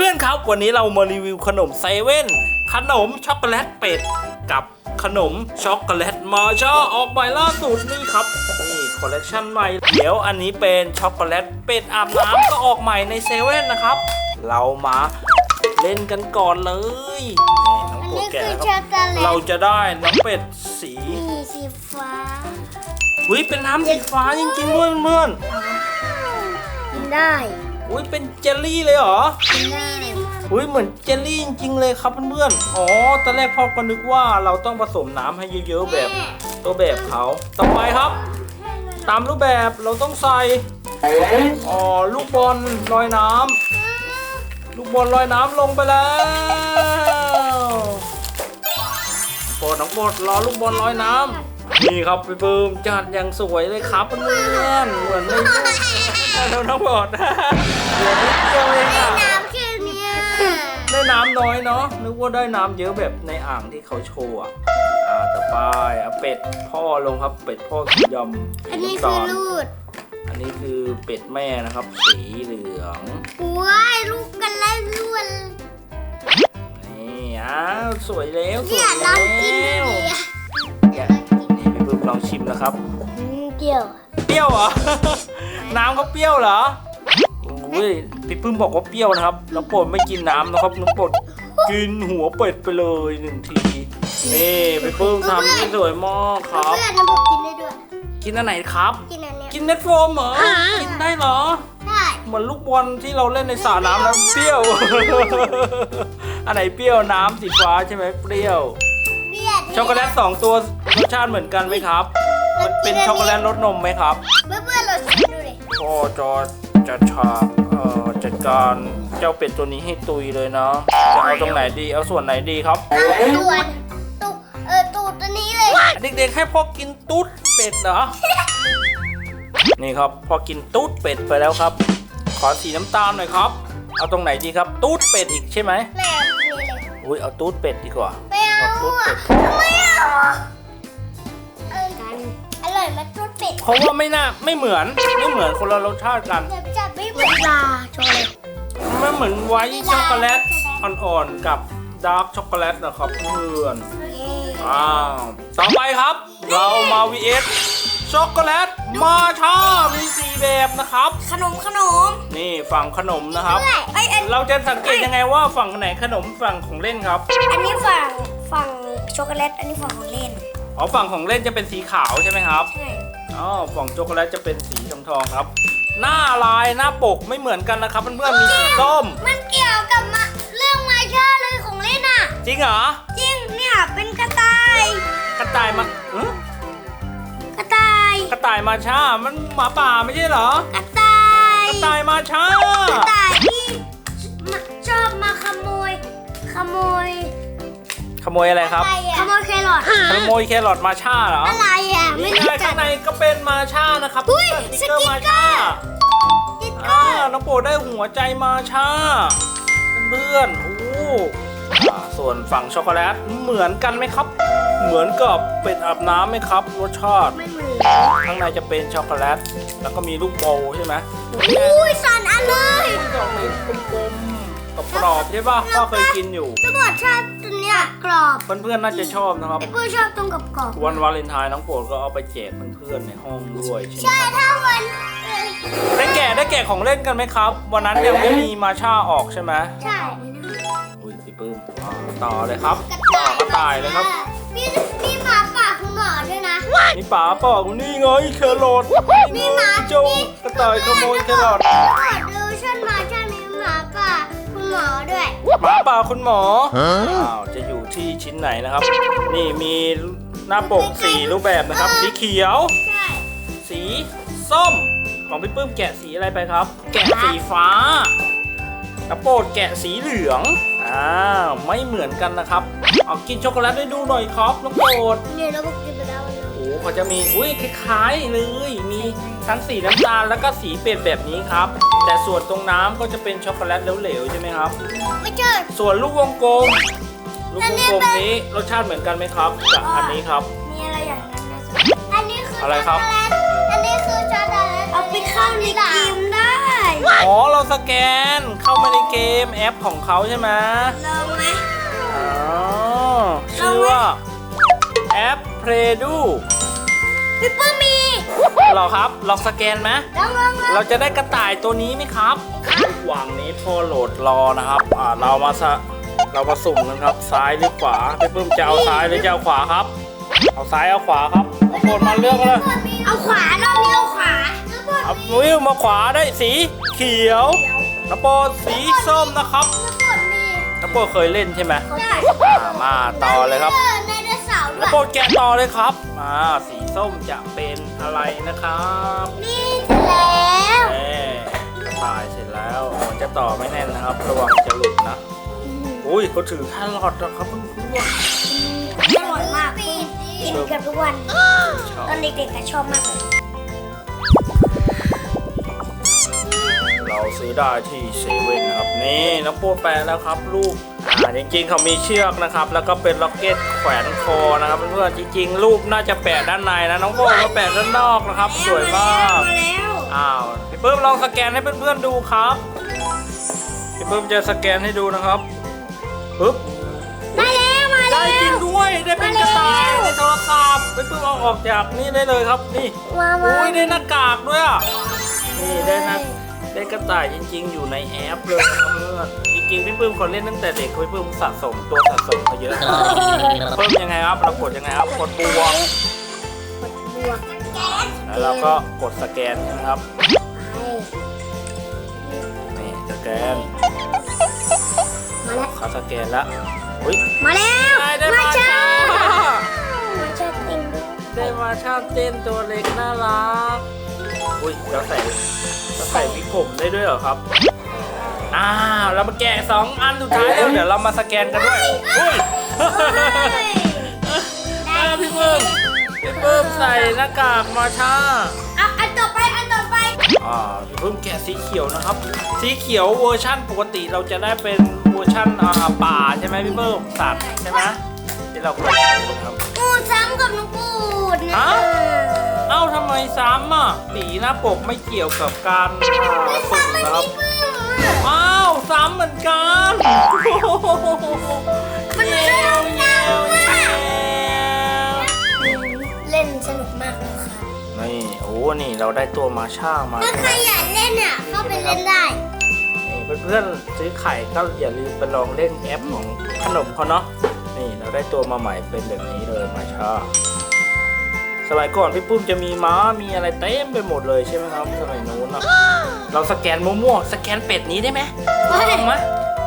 เพื่อนๆครับ วันนี้เรามารีวิวขนมเซเว่นขนมช็อกโกแลตเป็ดกับขนมช็อกโกแลตมาชาออกใหม่ล่าสุดนี่ครับ นี่คอลเลคชันใหม่ เดี๋ยวอันนี้เป็นช็อกโกแลตเป็ดอาบน้ำก็ออกใหม่ในเซเว่นนะครับ เรามาเล่นกันก่อนเลยนี่น้องอันโปรดนี้แกะคือนะคช็รัอบกโกแลเราตจะได้น้องเป็ดสีมีสีฟ้าอุ้ยเป็นน้ำสีฟ้าจริงๆด้วยเพื่อนกินได้ๆ อุ้ยเป็นเจลลี่เลยเหรอกินได้อุ้ยเหมือนเจลลี่จริงๆเลยครับเพื่อนๆ อ๋อ ตอนแรกพ่อก็นึกว่าเราต้องผสมน้ำให้เยอะๆแบบตัวแบบเขา ต่อไปครับ ตามรูปแบบเราต้องใส่ อ๋อ ลูกบอลลอยน้ำ ลูกบอลลอยน้ำลงไปแล้วโปรดน้องโปรดรอลูกบอลลอยน้ำ นี่ครับพี่บูมจัดอย่างสวยเลยครับเพื่อนๆเหมือนในรูปเราน้องโปรดเหมือนนิดเดียวเองอะ น้ำแค่เนี้ยได้น้ำน้อยเนาะนึกว่าได้น้ำเยอะแบบในอ่างที่เขาโชว์อะอ่าต่อไปเอาเป็ดพ่อลงครับ เป็ดพ่อสีดำอันนี้สีคือน้ำตาลรูดอันนี้คือเป็ดแม่นะครับ สีเหลือง ว้ายลูกกันไล่ล้วน นี่อ้าวสวยแล้วสเนี่วยยลแล้องกินดูวดิเนี่ยนี่พี่ปึ๊บ ลองชิมนะครับอืมเกี่ยวเปรี้ยวเหรอ น้ำเขาเปรี้ยวเหรอโอ้ยพี่ปึ้มบอกว่าเปรี้ยวนะครับน้องโปรดไม่กินน้ำนะครับน้องโปรดกินหัวเป็ดไปเลยหนึ่งทีนี่พี่ปึ้มทำได้สวยมากครับ เพื่อนน้ำผมกินได้ด้วย กินอันไหนครับ กินอันเนี้ยกินเม็ดโฟมเหรอกินได้เหรอ ได้เหมือนลูกบอลที่เราเล่นในสระน้ำแล้วเปรี้ยว อันไหนเปรี้ยวน้ำสีฟ้าใช่ไหมเปรี้ยวเบียด ช็อกโกแลตสองตัวรสชาติเหมือนกันไหมครับ มันเป็นช็อกโกแลตรสนมไหมครับเพื่อนเพื่อนๆเราชิมดูดิก็จะจัดฉากเอ่อจัดการเจ้าเป็ดตัวนี้ให้ตุยเลยนะจะเอาตรงไหนดีเอาส่วนไหนดีครับ เอาตูดตูดเออตูดตัวนี้เลยเด็กๆให้พ่อกินตุ๊ดเป็ดเหรอ นี่ครับพอกินตุ๊ดเป็ดไปแล้วครับ ขอสีน้ำตาลหน่อยครับ เอาตรงไหนดีครับ ตุ๊ดเป็ดอีกใช่ไหมแม่นี่เลยอุ้ยเอาตุ๊ดเป็ดดีกว่าไม่ เอาเอาตุ๊ดอะเป็ดไม่เอาอะเออกันอร่อยไหมตูดเป็ดเพราะว่าไม่น่าไม่เหมือนไม่เหมือนคนละรสชาติกัน เดี๋ยวจะไม่เหมือนปลาโชว์เลยมันเหมือนไวท์ช็อกโกแลตอ่อนๆกับดาร์กช็อกโกแลตนะครับเพื่อนอ้าวต่อไปครับ เรามา vs ช็อกโกแลตมาชามีสี่แบบนะครับ ขนมขนมนี่ฝั่งขนมนะครับด้วยไอยอันเราจะสังเกตยังไงว่าฝั่งไหนขนมฝั่งของเล่นครับ อันนี้ฝั่ง ฝั่งช็อกโกแลตอันนี้ฝั่งของเล่น อ๋อฝั่งของเล่นจะเป็นสีขาวใช่ไหมครับ ใช่ อ๋อฝั่งช็อกโกแลตจะเป็นสีทองทองๆครับ หน้าลายหน้าปกไม่เหมือนกันนะครับเพื่อนๆมีสีส้ม มันเกี่ยวกับมาเรื่องมาชาเลยของเล่นอะ จริงเหรอ จริงเนี่ยเป็นกระต่าย กระต่ายมาอื้อกระต่าย กระต่ายมาชามันหมาป่าไม่ใช่เหรอ กระต่าย กระต่ายมาชา โมยอะไรครับ ขโมยแครอทขโมยแครอทมาชาเหรออะไรอะไม่นี่รู้ไงจัข้ากงในก็เป็นมาชานะครับอุ้ยสติ๊กเกอร์มาชาสติ๊กเกอ่าอร์น้องโปรดได้หัวใจมาชาเพื่อนๆโอ้อ่าส่วนฝั่งช็อกโกแลตเหมือนกันไหมครับ เหมือนกับเป็ดอาบน้ำไหมครับรสชาติ ไม่เหมือนข้างในจะเป็นช็อกโกแลต แล้วก็มีลูกโบว์ใช่ไหมอุ้ยสันอันเลยดอกนี้กลมๆ กรอบๆใช่ป่ะพ่อเคยกินอยู่จะบอกชอบตัวเนี้ยกรอบเพื่อนๆน่าจะชอบนะครับ ไอ้เพื่อชอบตรงกับกรอบวันวาเลนไทน์น้องโปรดก็เอาไปแจกเพื่อนๆในห้องด้วยใช่ไหมใช่ถ้าวันเออได้แกะได้แกะของเล่นกันไหมครับ วันนั้นยังไม่มีมาชาออกใช่ไหมใช่อุ้ยพี่ปื้มอ่าต่อเลยครับต่อกระต่ายเลยครับ มีมีหมาป่าคุณหมอด้วยนะนี่ป๋าเปล่านี่ไงแครอทมีหมาเจ้ากระต่ายขโมยแครอทกดดูชั่นห หมอด้วย หมาป่าคุณหมออ้าวจะอยู่ที่ชิ้นไหนนะครับ นี่มีหน้าปกสีรูปแบบนะครับ สีเขียว ใช่ สีส้ม ของพี่ปื้มแกะสีอะไรไปครับ แกะสีฟ้าน้ำโปรดแกะสีเหลืองอ้าวไม่เหมือนกันนะครับ เอากินช็อกโกแลตให้ดูหน่อยครับน้องโปรดเนี่ยเราบอกกินไปแล้ววันนี้โอ้เขาจะมี อุ้ยคล้ายๆเลยมี ทั้งสีน้ำตาลแล้วก็สีเป็ดแบบนี้ครับ แต่ส่วนตรงน้ำก็จะเป็นช็อกโกแลตเหลวๆใช่ไหมครับ ไม่เจอส่วนลูกวงกลมลูกวงกลมนี้รสชาติเหมือนกันไหมครับกับอันนี้ครับ มีอะไรอย่างนั้นนะอันนี้คืออะไรครับช็อกโกแลตอันนี้คือช็อกโกแลตเอาไปเข้าในกิมได้ อ๋อเราสแกนเข้ามาในเกมแอปของเขาใช่ไหมลองไหมอ๋อชื่อว่าแอป Play Do พี่ปื้มมี เหรอครับลองสแกนไหมลองลองลองเราจะได้กระต่ายตัวนี้ไหมครับระหว่างนี้พ่อโหลดรอนะครับอ่าเรามาสะเรามาสุ่มกันครับ ซ้ายหรือขวาพี่ปื้มจะเอาซ้ายหรือจะเอาขวาครับ เอาซ้ายเอาขวาครับเอาโปรดมาเลือกเลย เอาขวาเรามีเอาขวาเอาวิวมาขวาได้สีเขียวน้ำโปรดสีส้มนะครับกดมีน้ำโปรดเคยเล่นใช่ไหมได้อ่ามาต่อเลยครับในไดโนเสาร์ด้น้ำวยโปรดแกะต่อเลยครับมาสี ส้มจะเป็นอะไรนะครับนี่แล้วแม่กระต่ายเสร็จแล้วมันจะต่อไม่แน่นนะครับ ระวังจะหลุดนะอุ้ยเขาถือแครอทนะครับเพื่อนอร่อยมากกินเกือบทุกวันๆชอบตอนเด็กๆก็ชอบมากเลยเราซื้อได้ที่เซเว่นนะครับ นี่น้ำโปรดแปะแล้วครับรูป อ่าจริงๆเขามีเชือกนะครับ แล้วก็เป็นล็อกเก็ตแขวนคอนะครับเพื่อนๆจริงๆรูปน่าจะแปะด้านในนะน้องโปรดมาแปะด้านนอกนะครับ สวยมากมาแล้วอ้าวพี่เพิ่มลองสแกนให้เพื่อนๆดูครับพี่เพิ่มจะสแกนให้ดูนะครับปึ๊บมาแล้วมาได้แล้ว จริงด้วยได้เป็นกระต่ายในโทรศัพท์พี่เพิ่มเอาออกจากนี่ได้เลยครับนี่มามา อุ้ยได้หน้ากากด้วยอะนี่ได้หน้า ได้กระต่ายจริง ๆ อยู่ในแอปเลยนะครับเพื่อนจริงๆพี่เพิ่มคนเล่นตั้งแต่เด็กพี่เพิ่มสะสมตัวสะสมมาเยอะมากเพิ่มยังไงครับเรากดยังไงครับกดบวกบวกแล้วเราก็กดสแกนนะครับนี่สแกนมาแล้วเขาสแกนแล้วอุ้ยมาแล้วได้ได้มามาจ้าชามาจ้าติงด้วยได้มาชาเต้นตัวเล็กน่ารักอุ้ยเราใส่เรา ใส่วิกผมได้ด้วยเหรอครับ อ้าวเรามาแกะสองอันสุดท้ายแล้วเดี๋ยวเรามาสแกนกันด้วยอุ้ยอ่าพี่เพิ่มพี่เพิ่มใส่หน้ากากมาชาอะอันต่อไปอันต่อไปอ่าพี่เพิ่มแกะสีเขียวนะครับ สีเขียวเวอร์ชั่นปกติเราจะได้เป็นเวอร์ชั่นอ่าป่าใช่ไหมพี่เพิ่มสัตว์ใช่ไหมที่เราเคยใช้นะครับปูดซ้ำกับน้องปูดนะฮะ เอ้าทำไมซ้ำอะสีหน้าปกไม่เกี่ยวกับการอ่าสุ่มนะครับอ้าวซ้ำเหมือนกันมันเยเล่วนเยวเยวเล่นสนุกมากเลยค่ะนี่โอ้นี่เราได้ตัวมาช่ามาถ้าใครอยากเล่นอะเข้าไปเล่นได้นี่เพื่อนๆซื้อไข่ก็อย่าลืมไปลองเล่นแอปของขนมเขาเนาะนี่เราได้ตัวมาใหม่เป็นแบบนี้เลยมาช่า สมัยก่อนพี่ปุ้มจะมีม้ามีอะไรเต็มไปหมดเลยใช่ไหมครับสมัยนู้นอะเราสแกนมั่วๆสแกนเป็ดนี้ได้ไหมลองไหม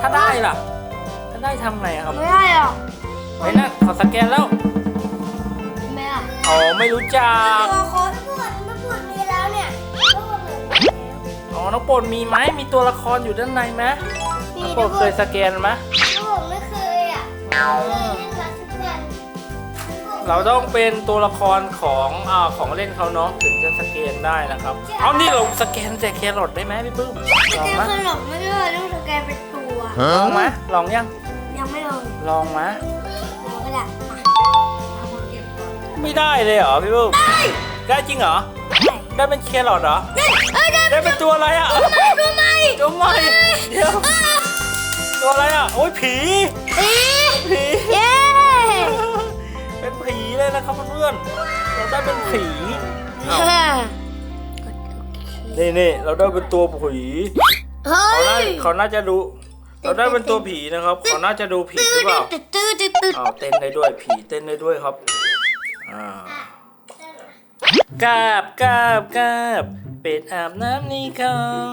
ถ้าได้ล่ะ ถ้าได้ทำไงอะครับไม่ได้หรอกไปนะขอสแกนแล้วไม่ได้อ๋อไม่รู้จักตัวโค้ดปวดมันปวดมีแล้วเนี่ยอ๋อน้องโปรดมีไหมมีตัวละครอยู่ด้านในไหมน้องโปรดเคยสแกนไหมผมไม่เคยอะเคยเล่นรัสเซียน เราต้องเป็นตัวละครของอ่าของเล่นเขาเนาะถึงจะสแกนได้นะครับ เอานี่เราสแกนแต่แครอทได้ไหมพี่ปื้มลองแต่ไหมขนมไม่ได้ต้องสแกนเป็นตัวลองไหมลองยังยังไม่ลงลองไหมเราก็ได้ไม่ได้เลยเหรอพี่ปื้มได้จริงเหรอได้เป็นแครอทเหรอเอ้ยได้ได้เป็นตัวอะไรอะดูไหมตัวใหม่เดี๋ยวตัวอะไรอะโอ้ยผีเอ๊ะผี นี่นี่เราได้เป็นตัวผีเฮ้เขาน่ายเขาน่าจะดู เราได้เป็นตัวผีนะครับ เขาน่าจะดูผีหรือเปล่าตึ๊ดตึ๊ดตึ๊ดตึ๊ดอ้าวเต้นได้ด้วยผีเต้นได้ด้วยครับอ่ากาบกาบกาบเป็ดอาบน้ำในคลอง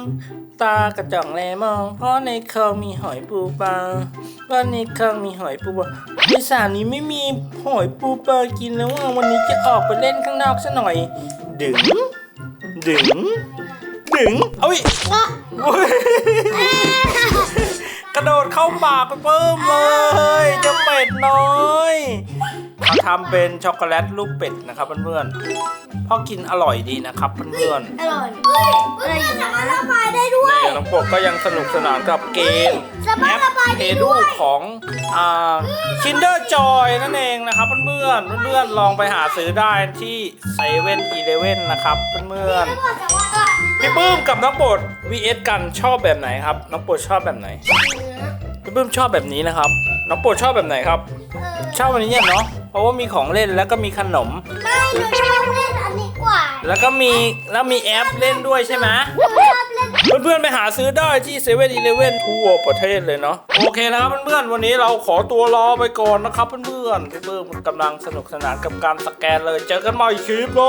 ตากระจ่องแลมอง เพราะในคลองมีหอยปูปลาว่าในคลองมีหอยปูปลาในสระนี้ไม่มีหอยปูปลากินแล้วว่าวันนี้จะออกไปเล่นข้างนอกซะหน่อย ดึง ดึง ดึงเอ้ยอะโอ้ยกระโดดเข้าปากไปเพิ่มเลยเจ้าเป็ดน้อย เขาทำเป็นช็อกโกแลตรูปเป็ดนะครับเพื่อนๆพ่อกินอร่อยดีนะครับเพื่อนอร่อยอะไรอยู่นะระบายได้ด้ๆวย นี่น้องปกก็ยังสนุกสนานกับเกมสามารถระบายเพได้ดูด้วย ของอ่า Kinder Joy นั่นเองนะครับเพื่อนๆเพื่อนๆลองไปหาซื้อได้ที่เซเว่นอีเลเว่นนะครับเพื่อนๆแต่ว่าพี่ปื้มกับน้องโปรด vs กันชอบแบบไหนครับ น้องโปรดชอบแบบไหน พี่ปื้มชอบแบบนี้นะครับ น้องโปรดชอบแบบไหนครับ ชอบแบบนี้เนี่ยเนาะ เพราะว่ามีของเล่นแล้วก็มีขนม ไม่หนูชอบเล่นอันนี้กว่าแล้วก็มีแล้วมีแอปเล่นด้วยใช่ไหมหนูชอบเล่นเพื่อนๆไปหาซื้อได้ที่เซเว่นอีเลเว่นทั่วประเทศเลยเนาะโอเคนะครับเพื่อนๆวันนี้เราขอตัวรอไปก่อนนะครับเพื่อนๆพี่ปื้มกำลังสนุกสนานกับการสแกนเลยเจอกันใหม่คลิปโล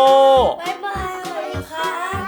บ๊ายบายสวัสดีครับ